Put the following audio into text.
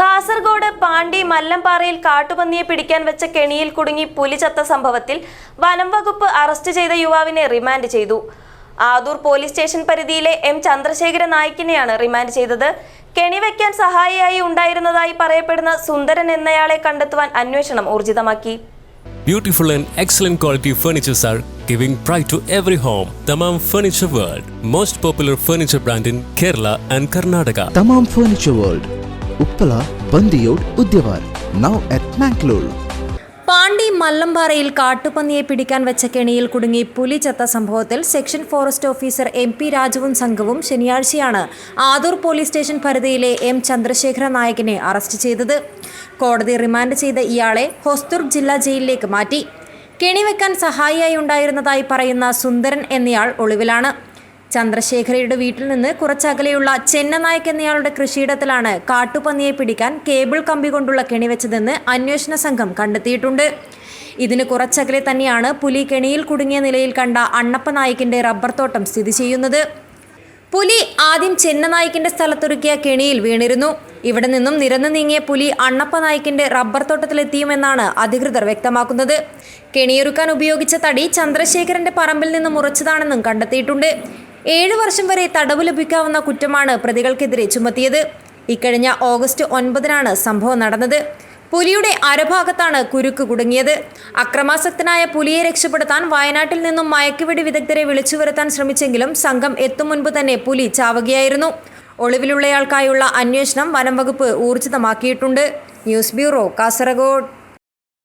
കാസർഗോഡ് പാണ്ടി മല്ലംപാറയിൽ കാട്ടുപന്നിയെ പിടിക്കാൻ വെച്ച കെണിയിൽ കുടുങ്ങി പുലി ചത്ത സംഭവത്തിൽ വനം വകുപ്പ് അറസ്റ്റ് ചെയ്ത യുവാവിനെ റിമാൻഡ് ചെയ്തു. ആദൂർ പോലീസ് സ്റ്റേഷൻ പരിധിയിലെ എം ചന്ദ്രശേഖര നായിക്കിനെയാണ് റിമാൻഡ് ചെയ്തത്. കെണി വയ്ക്കാൻ സഹായിയായി ഉണ്ടായിരുന്നതായി പറയപ്പെടുന്ന സുന്ദരൻ എന്നയാളെ കണ്ടെത്തുവാൻ അന്വേഷണം ഊർജിതമാക്കി. Beautiful and excellent quality furnitures are giving pride to every home Thamam furniture world most popular furniture brand in Kerala and Karnataka Thamam furniture world Uppala ബന്ദിയോട് Udyavar. Now at Mangalore Pandi മല്ലമ്പാറയിൽ കാട്ടുപന്നിയെ പിടിക്കാൻ വെച്ച കെണിയിൽ കുടുങ്ങി പുലി ചത്ത സംഭവത്തിൽ section forest officer M P രാജുവും സംഘവും ശനിയാഴ്ചയാണ് ആദൂർ പോലീസ് സ്റ്റേഷൻ പരിധിയിലെ എം ചന്ദ്രശേഖര നായകിനെ അറസ്റ്റ് ചെയ്തത്. കോടതി റിമാൻഡ് ചെയ്ത ഇയാളെ ഹൊസ്തുർഗ് ജില്ലാ ജയിലിലേക്ക് മാറ്റി. കെണി വെക്കാൻ സഹായിയായി ഉണ്ടായിരുന്നതായി പറയുന്ന സുന്ദരൻ എന്നയാൾ ഒളിവിലാണ്. ചന്ദ്രശേഖരയുടെ വീട്ടിൽ നിന്ന് കുറച്ചകലെയുള്ള ചെന്നനായക് എന്നയാളുടെ കൃഷിയിടത്തിലാണ് കാട്ടുപന്നിയെ പിടിക്കാൻ കേബിൾ കമ്പി കൊണ്ടുള്ള കെണി വെച്ചതെന്ന് അന്വേഷണ സംഘം കണ്ടെത്തിയിട്ടുണ്ട്. ഇതിന് കുറച്ചകലെ തന്നെയാണ് പുലി കെണിയിൽ കുടുങ്ങിയ നിലയിൽ കണ്ട അണ്ണപ്പ നായിക്കിന്റെ റബ്ബർ തോട്ടം സ്ഥിതി ചെയ്യുന്നത്. പുലി ആദ്യം ചെന്നനായിക്കിന്റെ സ്ഥലത്തൊരുക്കിയ കെണിയിൽ വീണിരുന്നു. ഇവിടെ നിന്നും നിരന്നു നീങ്ങിയ പുലി അണ്ണപ്പ നായിക്കിന്റെ റബ്ബർ തോട്ടത്തിലെത്തിയുമെന്നാണ് അധികൃതർ വ്യക്തമാക്കുന്നത്. കെണിയൊരുക്കാൻ ഉപയോഗിച്ച തടി ചന്ദ്രശേഖരന്റെ പറമ്പിൽ നിന്നും മുറിച്ചതാണെന്നും കണ്ടെത്തിയിട്ടുണ്ട്. ഏഴ് വർഷം വരെ തടവ് ലഭിക്കാവുന്ന കുറ്റമാണ് പ്രതികൾക്കെതിരെ ചുമത്തിയത്. ഇക്കഴിഞ്ഞ ഓഗസ്റ്റ് ഒൻപതിനാണ് സംഭവം നടന്നത്. പുലിയുടെ അരഭാഗത്താണ് കുരുക്ക് കുടുങ്ങിയത്. അക്രമാസക്തനായ പുലിയെ രക്ഷപ്പെടുത്താൻ വയനാട്ടിൽ നിന്നും മയക്കുവെടി വിദഗ്ധരെ വിളിച്ചു വരുത്താൻ ശ്രമിച്ചെങ്കിലും സംഘം എത്തും മുൻപ് തന്നെ പുലി ചാവുകയായിരുന്നു. ഒളിവിലുള്ളയാൾക്കായുള്ള അന്വേഷണം വനംവകുപ്പ് ഊർജിതമാക്കിയിട്ടുണ്ട്. News bureau Kasaragod.